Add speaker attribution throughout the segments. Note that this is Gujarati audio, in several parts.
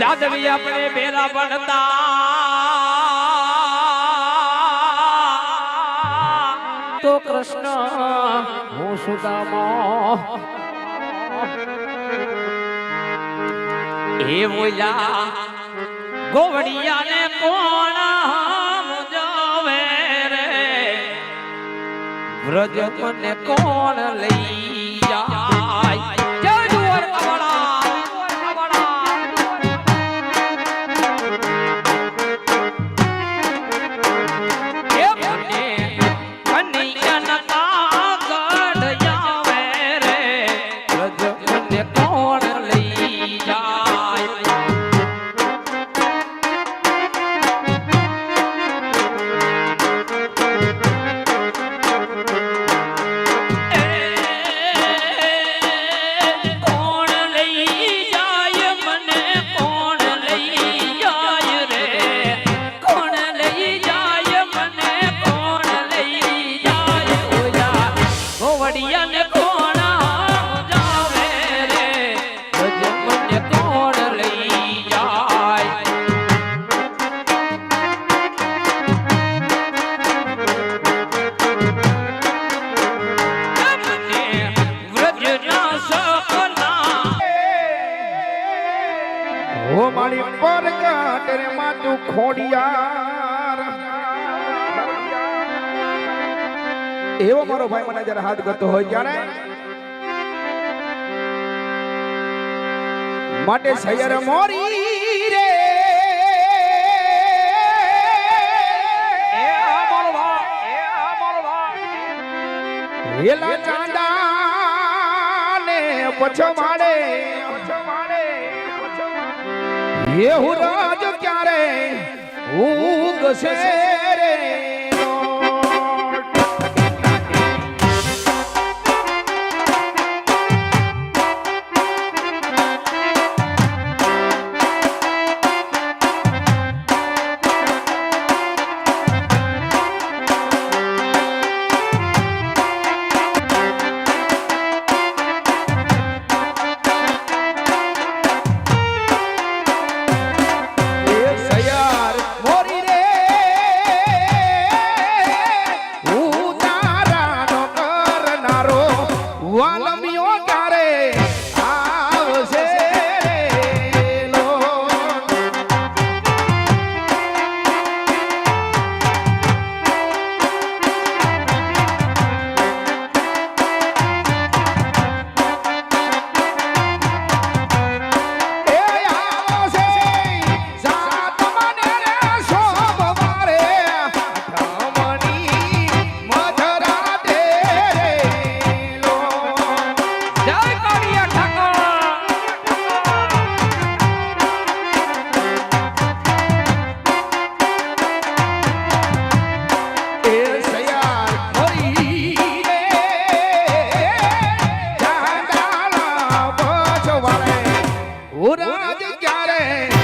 Speaker 1: જાદવી આપણે ભેરા ભણતા તો કૃષ્ણ હું સુદામો હે બોલ્યા ગોવડિયાને કોણ સમજાવે રે? વ્રજ કોને કોણ લઈ
Speaker 2: હો મારી પર કાટરે માં તું ખોડિયાર. એવો મારો ભાઈ મને જયારે હાથ કરતો હોય ત્યારે માટે સૈયર મોરી રે. એલા ચાંદા ને પછો માડે હે હું રાજ ક્યારે ઉગશે de areia.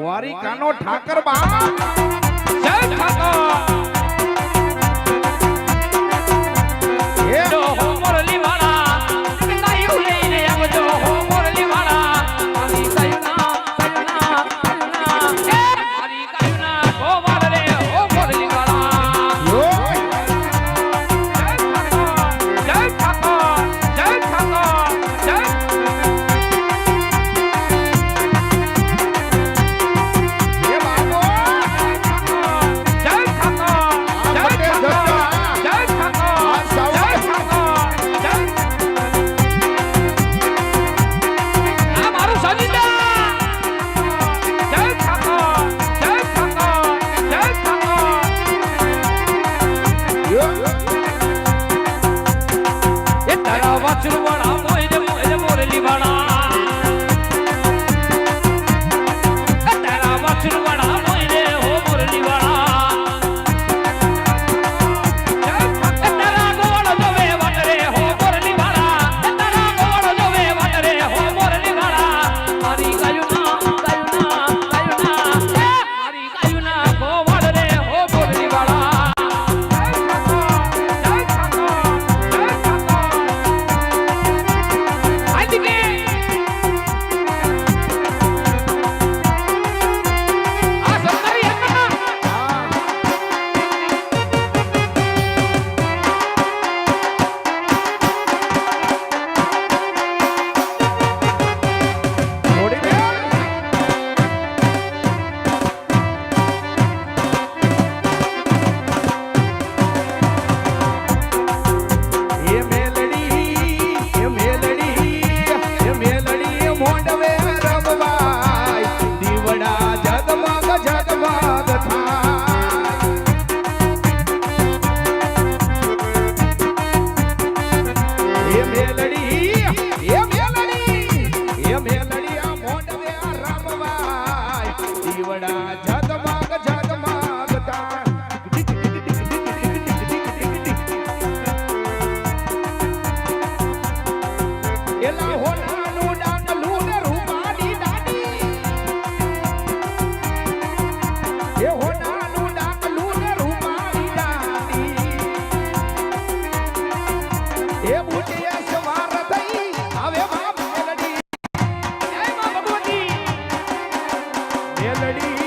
Speaker 2: દ્વારિકાનો ઠાકર બા
Speaker 1: જય ઠાકોર.
Speaker 2: રમવાય મેલડી